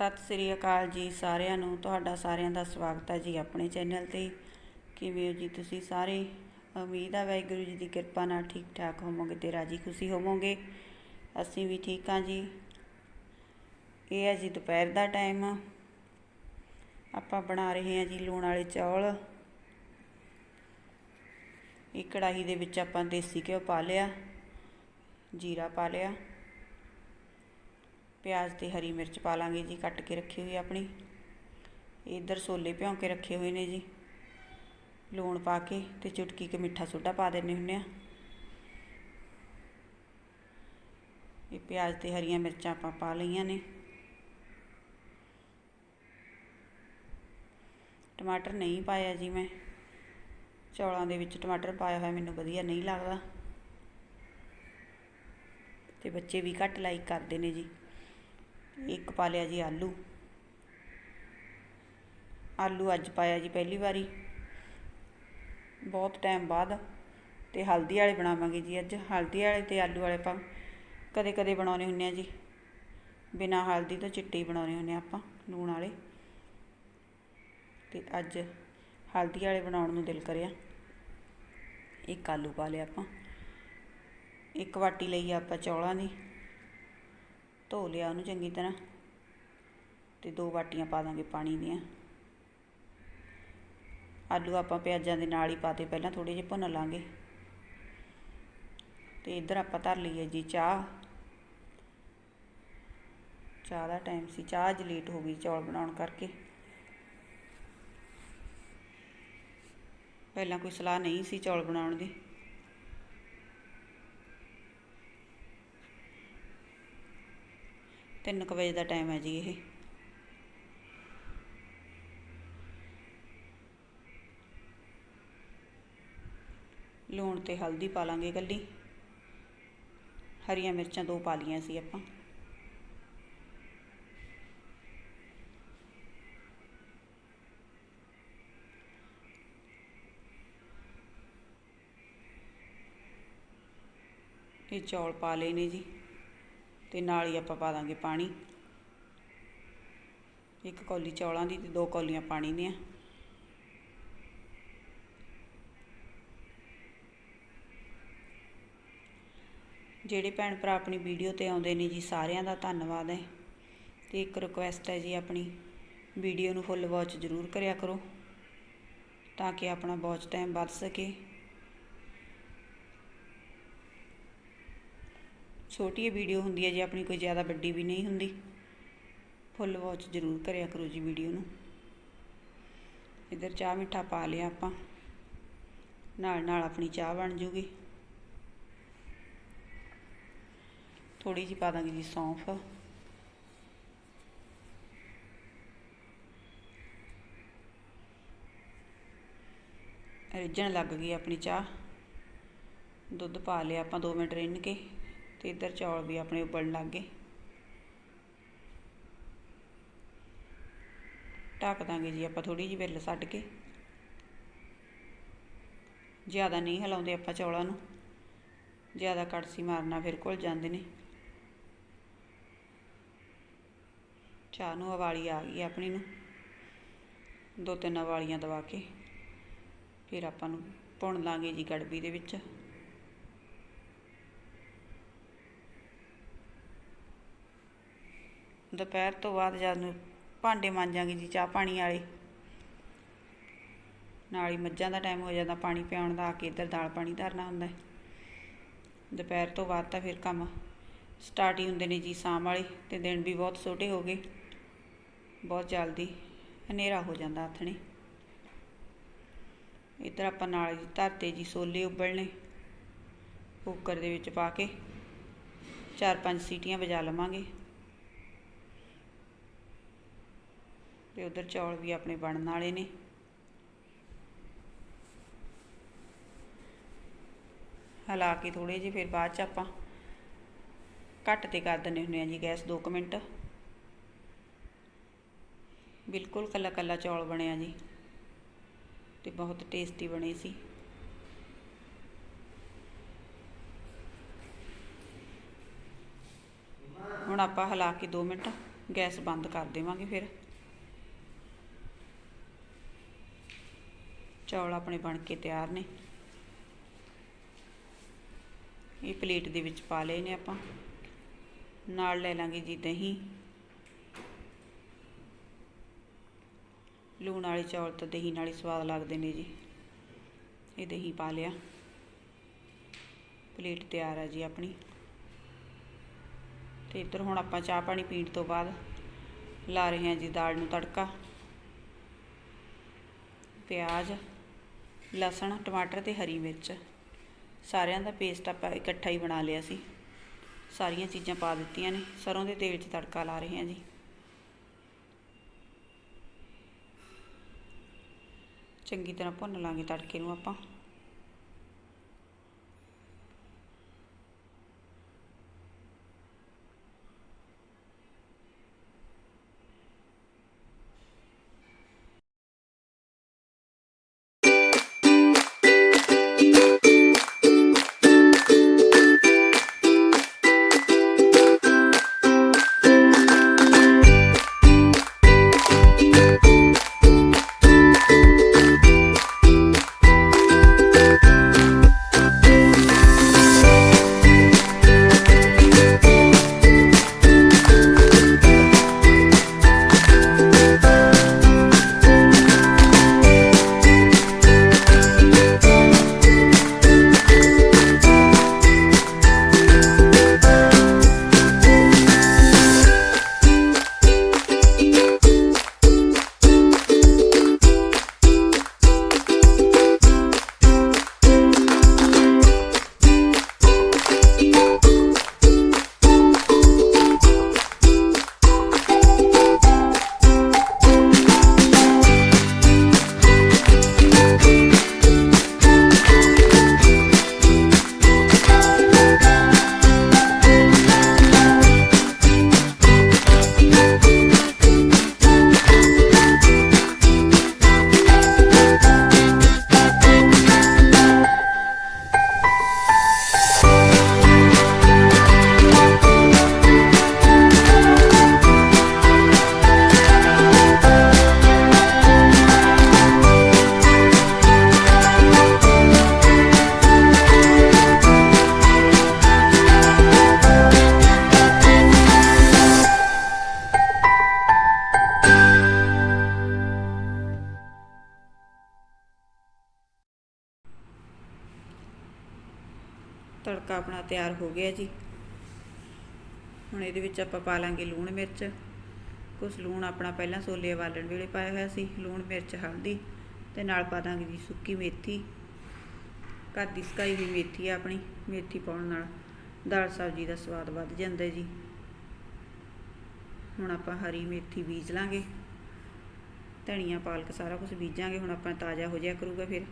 ਸਤਿ ਸ੍ਰੀ ਅਕਾਲ ਜੀ ਸਾਰਿਆਂ ਨੂੰ, ਤੁਹਾਡਾ ਸਾਰਿਆਂ ਦਾ ਸਵਾਗਤ ਹੈ ਜੀ ਆਪਣੇ ਚੈਨਲ ਤੇ। ਕਿਵੇਂ ਹੋ ਜੀ ਤੁਸੀਂ ਸਾਰੇ? ਉਮੀਦ ਹੈ ਵਾਹਿਗੁਰੂ ਜੀ ਦੀ ਕਿਰਪਾ ਨਾਲ ਠੀਕ ਠਾਕ ਹੋਵੋਗੇ ਤੇ ਰਾਜੀ ਖੁਸ਼ੀ ਹੋਵੋਗੇ। ਅਸੀਂ ਵੀ ਠੀਕ ਹਾਂ ਜੀ। ਇਹ ਹੈ ਜੀ ਦੁਪਹਿਰ ਦਾ ਟਾਈਮ ਆਪਾਂ ਬਣਾ ਰਹੇ ਹਾਂ ਜੀ ਲੂਣ ਵਾਲੇ ਚੌਲ। ਇਹ ਕੜਾਹੀ ਦੇ ਵਿੱਚ ਆਪਾਂ ਦੇਸੀ ਘਿਓ ਪਾ ਲਿਆ, ਜੀਰਾ ਪਾ ਲਿਆ। ਪਿਆਜ਼ ਤੇ ਹਰੀ ਮਿਰਚ ਪਾ ਲਾਂਗੇ ਜੀ, ਕੱਟ ਕੇ ਰੱਖੀ ਹੋਈ ਆਪਣੀ। ਇਧਰ ਛੋਲੇ ਭਿਉਂ ਕੇ ਰੱਖੇ ਹੋਏ ਨੇ ਜੀ। ਲੂਣ ਪਾ ਕੇ ਤੇ ਚੁਟਕੀ ਕੇ ਮਿੱਠਾ ਸੋਡਾ ਪਾ ਦਿੰਨੇ ਹੁੰਨੇ ਆ। ਇਹ ਪਿਆਜ਼ ਤੇ ਹਰੀਆਂ ਮਿਰਚਾਂ ਆਪਾਂ ਪਾ ਲਈਆਂ ਨੇ। ਟਮਾਟਰ ਨਹੀਂ ਪਾਇਆ ਜੀ ਮੈਂ। ਚੌਲਾਂ ਦੇ ਵਿੱਚ ਟਮਾਟਰ ਪਾਇਆ ਹੋਇਆ, ਮੈਨੂੰ ਵਧੀਆ ਨਹੀਂ ਲੱਗਦਾ। ਤੇ ਬੱਚੇ ਵੀ ਘੱਟ ਲਾਈਕ ਕਰਦੇ ਨੇ ਜੀ। ਇੱਕ ਪਾ ਲਿਆ ਜੀ ਆਲੂ। ਆਲੂ ਅੱਜ ਪਾਇਆ ਜੀ ਪਹਿਲੀ ਵਾਰੀ। ਬਹੁਤ ਟਾਈਮ ਬਾਅਦ ਤੇ ਹਲਦੀ ਵਾਲੇ ਬਣਾਵਾਂਗੇ ਜੀ ਅੱਜ। ਹਲਦੀ ਵਾਲੇ ਤੇ ਆਲੂ ਵਾਲੇ ਆਪਾਂ ਕਦੇ ਕਦੇ ਬਣਾਉਣੇ ਹੁੰਨੇ ਆ ਜੀ। ਬਿਨਾ ਹਲਦੀ ਤੋਂ ਚਿੱਟੇ ਬਣਾਉਣੇ ਹੁੰਨੇ ਆ ਆਪਾਂ ਲੂਣ ਵਾਲੇ। ਤੇ ਅੱਜ ਹਲਦੀ ਵਾਲੇ ਬਣਾਉਣ ਨੂੰ ਦਿਲ ਕਰਿਆ। ਇੱਕ ਆਲੂ ਪਾ ਲਿਆ ਆਪਾਂ। ਇੱਕ ਵਾਟੀ ਲਈ ਆਪਾਂ ਚੌਲਾਂ ਦੀ। ਧੋ ਲਿਆ ਉਹਨੂੰ ਚੰਗੀ ਤਰ੍ਹਾਂ ਤੇ ਦੋ ਬਾਟੀਆਂ ਪਾ ਦਾਂਗੇ ਪਾਣੀ ਦੀਆਂ। ਆਲੂ ਆਪਾਂ ਪਿਆਜ਼ਾਂ ਦੇ ਨਾਲ ਹੀ ਪਾਤੇ ਪਹਿਲਾਂ ਥੋੜੇ ਜਿਹੇ ਭੁੰਨ ਲਾਂਗੇ। ਤੇ ਇੱਧਰ ਆਪਾਂ ਧਰ ਲਈਏ ਜੀ ਚਾਹ। ਚਾਹ ਦਾ ਟਾਈਮ ਸੀ, ਚਾਹ ਅੱਜ ਲੇਟ ਹੋ ਗਈ ਚੌਲ ਬਣਾਉਣ ਕਰਕੇ। ਪਹਿਲਾਂ ਕੋਈ ਸਲਾਹ ਨਹੀਂ ਸੀ ਚੌਲ ਬਣਾਉਣ ਦੀ। ਤਿੰਨ ਕੁ ਵਜੇ ਦਾ ਟਾਈਮ ਹੈ ਜੀ ਇਹ। ਲੂਣ ਤੇ ਹਲਦੀ ਪਾ ਲਾਂਗੇ ਇਕੱਲੀ। ਹਰੀਆਂ ਮਿਰਚਾਂ ਦੋ ਪਾ ਲਈਆਂ ਸੀ ਆਪਾਂ। ਇਹ ਚੌਲ ਪਾ ਲਏ ਨੇ ਜੀ। ਤੇ ਨਾਲ ਹੀ ਆਪਾਂ ਪਾ ਦਾਂਗੇ ਪਾਣੀ। ਇੱਕ ਕੌਲੀ ਚੌਲਾਂ ਦੀ ਤੇ ਦੋ ਕੌਲੀਆਂ ਪਾਣੀ ਦੀਆਂ। ਜਿਹੜੇ ਭੈਣ ਭਰਾ ਆਪਣੀ ਵੀਡੀਓ ਤੇ ਆਉਂਦੇ ਨੇ ਜੀ, ਸਾਰਿਆਂ ਦਾ ਧੰਨਵਾਦ ਹੈ। ਤੇ ਇੱਕ ਰਿਕੁਐਸਟ ਹੈ ਜੀ ਆਪਣੀ, ਵੀਡੀਓ ਨੂੰ ਫੁੱਲ ਵਾਚ ਜ਼ਰੂਰ ਕਰਿਆ ਕਰੋ, ਤਾਂ ਕਿ ਆਪਣਾ ਵਾਚ ਟਾਈਮ ਵੱਧ ਸਕੇ। ਛੋਟੀ ਹੀ ਵੀਡੀਓ ਹੁੰਦੀ ਹੈ ਜੇ ਆਪਣੀ ਕੋਈ ਜ਼ਿਆਦਾ ਵੱਡੀ ਵੀ ਨਹੀਂ ਹੁੰਦੀ। ਫੁੱਲ ਵਾਚ ਜ਼ਰੂਰ ਕਰਿਆ ਕਰੋ ਜੀ ਵੀਡੀਓ ਨੂੰ। ਇਧਰ ਚਾਹ ਮਿੱਠਾ ਪਾ ਲਿਆ ਆਪਾਂ। ਨਾਲ ਨਾਲ ਆਪਣੀ ਚਾਹ ਬਣ ਜੂਗੀ। ਥੋੜੀ ਜਿਹੀ ਪਾ ਦਾਂਗੇ ਜੀ ਸੌਂਫ। ਰਿੱਝਣ ਲੱਗ ਗਈ ਆਪਣੀ ਚਾਹ। ਦੁੱਧ ਪਾ ਲਿਆ ਆਪਾਂ 2 ਮਿੰਟ ਰਿੰਨ ਕੇ। ਤੇ ਇੱਧਰ ਚੌਲ ਵੀ ਆਪਣੇ ਉਬਲਣ ਲੱਗ ਗਏ। ਢੱਕ ਦਾਂਗੇ ਜੀ ਆਪਾਂ ਥੋੜੀ ਜਿਹੀ ਵੇਲ ਛੱਡ ਕੇ। ਜ਼ਿਆਦਾ ਨਹੀਂ ਹਿਲਾਉਂਦੇ ਆਪਾਂ ਚੌਲਾਂ ਨੂੰ। ਜ਼ਿਆਦਾ ਕੜਸੀ ਮਾਰਨਾ ਫਿਰ ਘੁਲ ਜਾਂਦੇ ਨੇ। ਚਾਹ ਨੂੰ ਉਬਾਲੀ ਆ ਗਈ ਆਪਣੀ ਨੂੰ। ਦੋ ਤਿੰਨ ਉਬਾਲੀਆਂ ਦਵਾ ਕੇ। ਫਿਰ ਆਪਾਂ ਨੂੰ ਭੁੰਨ ਲਾਂਗੇ ਜੀ ਗੜਬੀ ਦੇ ਵਿੱਚ। ਦੁਪਹਿਰ ਤੋਂ ਬਾਅਦ ਜਦ ਨੂੰ ਭਾਂਡੇ ਮਾਂਜਾਂਗੇ ਜੀ, ਚਾਹ ਪਾਣੀ ਵਾਲੇ। ਨਾਲ ਹੀ ਮੱਝਾਂ ਦਾ ਟਾਈਮ ਹੋ ਜਾਂਦਾ, ਪਾਣੀ ਪਿਆਉਣ ਦਾ, ਆ ਕੇ ਇੱਧਰ ਦਾਲ ਪਾਣੀ ਧਰਨਾ ਹੁੰਦਾ। ਦੁਪਹਿਰ ਤੋਂ ਬਾਅਦ ਤਾਂ ਫਿਰ ਕੰਮ ਸਟਾਰਟ ਹੀ ਹੁੰਦੇ ਨੇ ਜੀ, ਸ਼ਾਮ ਵਾਲੇ ਤੇ ਦਿਨ ਵੀ ਬਹੁਤ ਛੋਟੇ ਹੋ ਗਏ। ਬਹੁਤ ਜਲਦੀ ਹਨੇਰਾ ਹੋ ਜਾਂਦਾ ਆਥਣੇ ਇੱਧਰ ਆਪਾਂ ਨਾਲ ਜੀ ਧਰਤੇ ਜੀ ਸੋਲੇ ਉਬਲਣੇ ਕੁੱਕਰ ਦੇ ਵਿੱਚ ਪਾ ਕੇ। ਚਾਰ ਪੰਜ ਸੀਟੀਆਂ ਵਜਾ ਲਵਾਂਗੇ। ਤੇ ਉਧਰ ਚੌਲ ਵੀ ਆਪਣੇ ਬਣਨ ਵਾਲੇ ਨੇ। ਹਲਾ ਕੇ ਥੋੜੇ ਜਿਹੇ, ਫਿਰ ਬਾਅਦ ਚ ਆਪਾਂ ਘੱਟ ਤੇ ਕਰ ਦਿੰਦੇ ਹੁੰਦੇ ਆ ਜੀ ਗੈਸ 2 ਮਿੰਟ। ਬਿਲਕੁਲ ਕੱਲਾ ਕੱਲਾ ਚੌਲ ਬਣਿਆ ਜੀ ਤੇ ਬਹੁਤ ਟੇਸਟੀ ਬਣੇ ਸੀ। ਹੁਣ ਆਪਾਂ ਹਿਲਾ ਕੇ 2 ਮਿੰਟ ਗੈਸ ਬੰਦ ਕਰ ਦੇਵਾਂਗੇ ਫਿਰ। ਚੌਲ ਆਪਣੇ ਬਣ ਕੇ ਤਿਆਰ ਨੇ। ਇਹ ਪਲੇਟ ਦੇ ਵਿੱਚ ਪਾ ਲਏ ਨੇ ਆਪਾਂ। ਨਾਲ ਲੈ ਲਾਂਗੇ ਜੀ ਦਹੀਂ। ਲੂਣ ਵਾਲੇ ਚੌਲ ਤਾਂ ਦਹੀਂ ਨਾਲ ਹੀ ਸਵਾਦ ਲੱਗਦੇ ਨੇ ਜੀ। ਇਹ ਦਹੀਂ ਪਾ ਲਿਆ। ਪਲੇਟ ਤਿਆਰ ਆ ਜੀ ਆਪਣੀ। ਤੇ ਇੱਧਰ ਹੁਣ ਆਪਾਂ ਚਾਹ ਪਾਣੀ ਪੀਣ ਤੋਂ ਬਾਅਦ ਲਾ ਰਹੇ ਹਾਂ ਜੀ ਦਾਲ ਨੂੰ ਤੜਕਾ। ਪਿਆਜ਼। ਲਸਣ, ਟਮਾਟਰ ਤੇ ਹਰੀ ਮਿਰਚ। ਸਾਰਿਆਂ ਦਾ ਪੇਸਟ ਆਪਾਂ ਇਕੱਠਾ ਹੀ ਬਣਾ ਲਿਆ ਸੀ। ਸਾਰੀਆਂ ਚੀਜ਼ਾਂ ਪਾ ਦਿੱਤੀਆਂ ਨੇ। ਸਰੋਂ ਦੇ ਤੇਲ 'ਚ ਤੜਕਾ ਲਾ ਰਹੇ ਹਾਂ ਜੀ। ਚੰਗੀ ਤਰ੍ਹਾਂ ਭੁੰਨ ਲਾਂਗੇ ਤੜਕੇ ਨੂੰ ਆਪਾਂ। ਤੜਕਾ ਆਪਣਾ ਤਿਆਰ ਹੋ ਗਿਆ ਜੀ। ਹੁਣ ਇਹਦੇ ਵਿੱਚ ਆਪਾਂ ਪਾ ਲਾਂਗੇ ਲੂਣ ਮਿਰਚ। ਕੁਛ ਲੂਣ ਆਪਣਾ ਪਹਿਲਾਂ ਛੋਲੇ ਵਾਲਣ ਵੇਲੇ ਪਾਇਆ ਹੋਇਆ ਸੀ। ਲੂਣ, ਮਿਰਚ, ਹਲਦੀ ਤੇ ਨਾਲ ਪਾ ਦਾਂਗੇ ਜੀ ਸੁੱਕੀ ਮੇਥੀ। ਘਰ ਦੀ ਸਕਾਈ ਹੋਈ ਮੇਥੀ ਆ ਆਪਣੀ, ਮੇਥੀ ਪਾਉਣ ਨਾਲ। ਦਾਲ ਸਬਜ਼ੀ ਦਾ ਸਵਾਦ ਵੱਧ ਜਾਂਦਾ ਜੀ। ਹੁਣ ਆਪਾਂ ਹਰੀ ਮੇਥੀ ਬੀਜ ਲਾਂਗੇ। ਧਨੀਆ, ਪਾਲਕ ਸਾਰਾ ਕੁਝ ਬੀਜਾਂਗੇ। ਹੁਣ ਆਪਾਂ ਤਾਜ਼ਾ ਹੋ ਜਾਇਆ ਕਰੂਗਾ ਫਿਰ।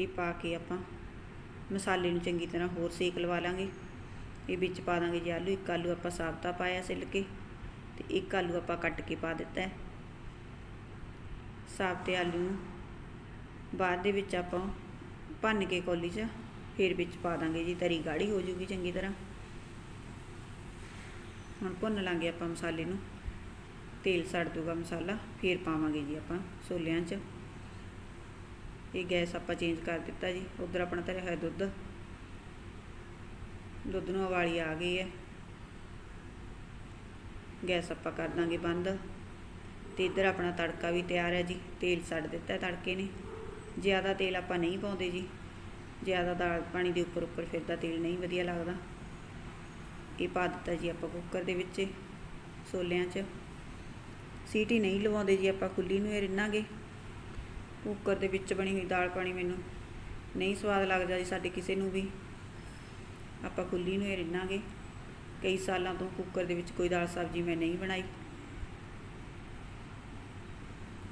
ਇਹ ਪਾ ਕੇ ਆਪਾਂ ਮਸਾਲੇ ਨੂੰ ਚੰਗੀ ਤਰ੍ਹਾਂ ਹੋਰ ਸੇਕ ਲਵਾ ਲਾਂਗੇ। ਇਹ ਵਿੱਚ ਪਾ ਦਾਂਗੇ ਜੀ ਆਲੂ, ਇੱਕ ਆਲੂ ਆਪਾਂ ਸਾਬਤਾ ਪਾਇਆ ਸਿੱਲ ਕੇ ਤੇ ਇੱਕ ਆਲੂ ਆਪਾਂ ਕੱਟ ਕੇ ਪਾ ਦਿੱਤਾ ਹੈ। ਸਾਬਤੇ ਆਲੂ ਨੂੰ ਬਾਅਦ ਦੇ ਵਿੱਚ ਆਪਾਂ ਭੰਨ ਕੇ ਕੌਲੀ 'ਚ ਫਿਰ ਵਿੱਚ ਪਾ ਦਾਂਗੇ ਜੀ, ਤਰੀ ਗਾੜੀ ਹੋ ਜੂਗੀ ਚੰਗੀ ਤਰ੍ਹਾਂ। ਹੁਣ ਭੁੰਨ ਲਾਂਗੇ ਆਪਾਂ ਮਸਾਲੇ ਨੂੰ। ਤੇਲ ਸੜ ਦੂਗਾ ਮਸਾਲਾ, ਫਿਰ ਪਾਵਾਂਗੇ ਜੀ ਆਪਾਂ ਛੋਲਿਆਂ 'ਚ। ਇਹ ਗੈਸ ਆਪਾਂ ਚੇਂਜ ਕਰ ਦਿੱਤਾ ਜੀ, ਉਧਰ ਆਪਣਾ ਧਰਿਆ ਹੋਇਆ ਦੁੱਧ। ਦੁੱਧ ਨੂੰ ਉਬਾਲੀ ਆ ਗਈ ਹੈ। ਗੈਸ ਆਪਾਂ ਕਰ ਦਾਂਗੇ ਬੰਦ। ਤੇ ਇੱਧਰ ਆਪਣਾ ਤੜਕਾ ਵੀ ਤਿਆਰ ਹੈ ਜੀ, ਤੇਲ ਛੱਡ ਦਿੱਤਾ ਤੜਕੇ ਨੇ। ਜ਼ਿਆਦਾ ਤੇਲ ਆਪਾਂ ਨਹੀਂ ਪਾਉਂਦੇ ਜੀ। ਜ਼ਿਆਦਾ ਦਾਲ ਪਾਣੀ ਦੇ ਉੱਪਰ ਉੱਪਰ ਫਿਰਦਾ, ਤੇਲ ਨਹੀਂ ਵਧੀਆ ਲੱਗਦਾ। ਇਹ ਪਾ ਦਿੱਤਾ ਜੀ ਆਪਾਂ ਕੁੱਕਰ ਦੇ ਵਿੱਚ, ਛੋਲਿਆਂ 'ਚ। ਸੀਟੀ ਨਹੀਂ ਲਵਾਉਂਦੇ ਜੀ ਆਪਾਂ, ਖੁੱਲੀ ਨੂੰ ਇਹ ਰਿੰਨਾਂਗੇ। ਕੁੱਕਰ ਦੇ ਵਿੱਚ ਬਣੀ ਹੋਈ ਦਾਲ ਪਾਣੀ ਮੈਨੂੰ ਨਹੀਂ ਸਵਾਦ ਲੱਗਦਾ ਜੀ ਸਾਡੇ ਕਿਸੇ ਨੂੰ ਵੀ। ਆਪਾਂ ਖੁੱਲੀ ਨੂੰ ਇਹ ਰਿੰਨਾਂਗੇ। ਕਈ ਸਾਲਾਂ ਤੋਂ ਕੁੱਕਰ ਦੇ ਵਿੱਚ ਕੋਈ ਦਾਲ ਸਬਜ਼ੀ ਮੈਂ ਨਹੀਂ ਬਣਾਈ।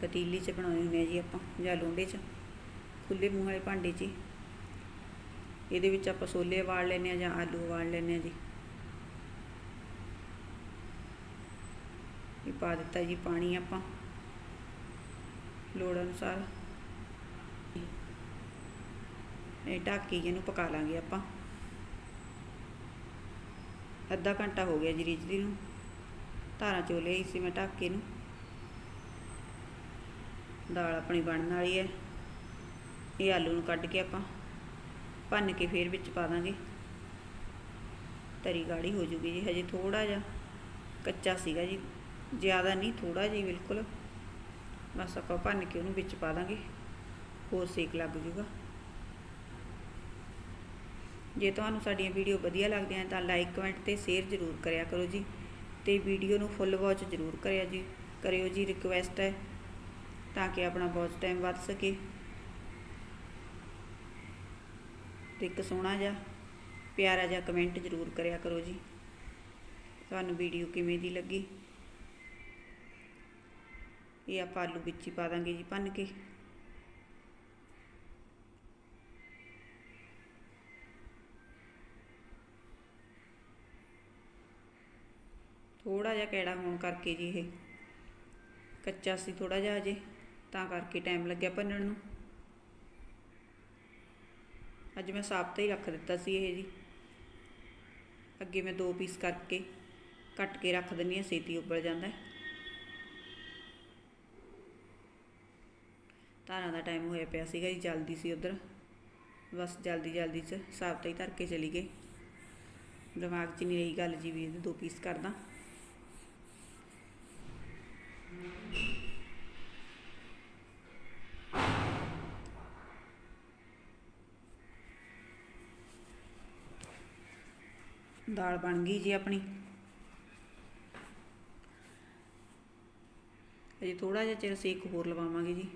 ਪਤੀਲੀ 'ਚ ਬਣਾਉਣੀ ਹੁੰਦੀ ਹੈ ਜੀ ਆਪਾਂ, ਜਾਂ ਲੋਂਡੇ 'ਚ, ਖੁੱਲੇ ਮੂੰਹ ਵਾਲੇ ਭਾਂਡੇ 'ਚ ਹੀ। ਇਹਦੇ ਵਿੱਚ ਆਪਾਂ ਛੋਲੇ ਉਬਾਲ ਲੈਂਦੇ ਆ ਜਾਂ ਆਲੂ ਉਬਾਲ ਲੈਂਦੇ ਆ ਜੀ। ਇਹ ਪਾ ਦਿੱਤਾ ਜੀ ਪਾਣੀ ਆਪਾਂ। ਲੋੜ ਅਨੁਸਾਰ ਇਹ ਢੱਕ ਕੇ ਇਹਨੂੰ ਪਕਾ ਲਾਂਗੇ ਆਪਾਂ। ਅੱਧਾ ਘੰਟਾ ਹੋ ਗਿਆ ਜੀ ਰਿੱਝਦੀ ਨੂੰ। ਧਾਰਾਂ ਚੋ ਲਈ ਸੀ ਮੈਂ ਢੱਕ ਕੇ ਨੂੰ। ਦਾਲ ਆਪਣੀ ਬਣਨ ਵਾਲੀ ਹੈ। ਇਹ ਆਲੂ ਨੂੰ ਕੱਢ ਕੇ ਆਪਾਂ ਭੰਨ ਕੇ ਫੇਰ ਵਿੱਚ ਪਾ ਦਾਂਗੇ। ਤਰੀ ਗਾੜੀ ਹੋ ਜੂਗੀ ਜੀ, ਹਜੇ ਥੋੜਾ ਜਿਹਾ ਕੱਚਾ ਸੀਗਾ ਜੀ। ਜ਼ਿਆਦਾ ਨਹੀਂ ਥੋੜਾ ਜਿਹਾ ਬਿਲਕੁਲ। ਬਸ ਆਪਾਂ ਭੰਨ ਕੇ ਉਹਨੂੰ ਵਿੱਚ ਪਾ ਦਾਂਗੇ। ਹੋਰ ਸੇਕ ਲੱਗ ਜੂਗਾ। ਜੇ ਤੁਹਾਨੂੰ ਸਾਡੀਆਂ ਵੀਡੀਓ ਵਧੀਆ ਲੱਗਦੀਆਂ ਤਾਂ ਲਾਈਕ ਕਮੈਂਟ ਤੇ ਸ਼ੇਅਰ ਜ਼ਰੂਰ ਕਰਿਆ ਕਰੋ ਜੀ ਤੇ ਵੀਡੀਓ ਨੂੰ ਫੁੱਲ ਵਾਚ ਜ਼ਰੂਰ ਕਰਿਆ ਜੀ, ਕਰਿਓ ਜੀ ਰਿਕੁਐਸਟ ਹੈ ਤਾਂ ਕਿ ਆਪਣਾ ਵਾਚ ਟਾਈਮ ਵੱਧ ਸਕੇ। ਤੇ ਇੱਕ ਸੋਹਣਾ ਜਿਹਾ, ਪਿਆਰਾ ਜਿਹਾ ਕਮੈਂਟ ਜ਼ਰੂਰ ਕਰਿਆ ਕਰੋ ਜੀ। ਤੁਹਾਨੂੰ ਵੀਡੀਓ ਕਿਵੇਂ ਦੀ ਲੱਗੀ? ਇਹ ਆਪਾਂ ਆਲੂ ਵਿੱਚ ਹੀ ਪਾ ਦਾਂਗੇ ਜੀ ਭੰਨ ਕੇ। ਥੋੜਾ ਜਿਹਾ ਕੈੜਾ ਹੋਣ ਕਰਕੇ ਜੀ ਇਹ। ਕੱਚਾ ਸੀ ਥੋੜਾ ਜਿਹਾ ਅਜੇ, ਤਾਂ ਕਰਕੇ ਟਾਈਮ ਲੱਗਿਆ ਭੰਨਣ ਨੂੰ। ਅੱਜ ਮੈਂ ਸਾਬਤਾ ਹੀ ਰੱਖ ਦਿੱਤਾ ਸੀ ਇਹ ਜੀ। ਅੱਗੇ ਮੈਂ ਦੋ ਪੀਸ ਕਰਕੇ ਕੱਟ ਕੇ ਰੱਖ ਦਿੰਨੀ ਆ ਸੇਤੀ ਉੱਬਲ ਜਾਂਦਾ ਹੈ। ਧਾਰਾਂ ਦਾ ਟਾਈਮ ਹੋਇਆ ਪਿਆ ਸੀਗਾ ਜੀ, ਜਲਦੀ ਸੀ ਉਧਰ। ਬਸ ਜਲਦੀ ਜਲਦੀ ਚ ਸਾਬਤਾ ਹੀ ਧਰ ਕੇ ਚਲੀ ਗਏ। ਦਿਮਾਗ 'ਚ ਨਹੀਂ ਰਹੀ ਗੱਲ ਜੀ ਵੀ ਇਹਦੇ ਦੋ ਪੀਸ ਕਰਦਾ। ਦਾਲ ਬਣ ਗਈ ਜੀ ਆਪਣੀ। ਅਜੇ ਥੋੜਾ ਜਿਹਾ ਚਿਰ ਸੇਕ ਹੋਰ ਲਵਾਵਾਂਗੇ ਜੀ।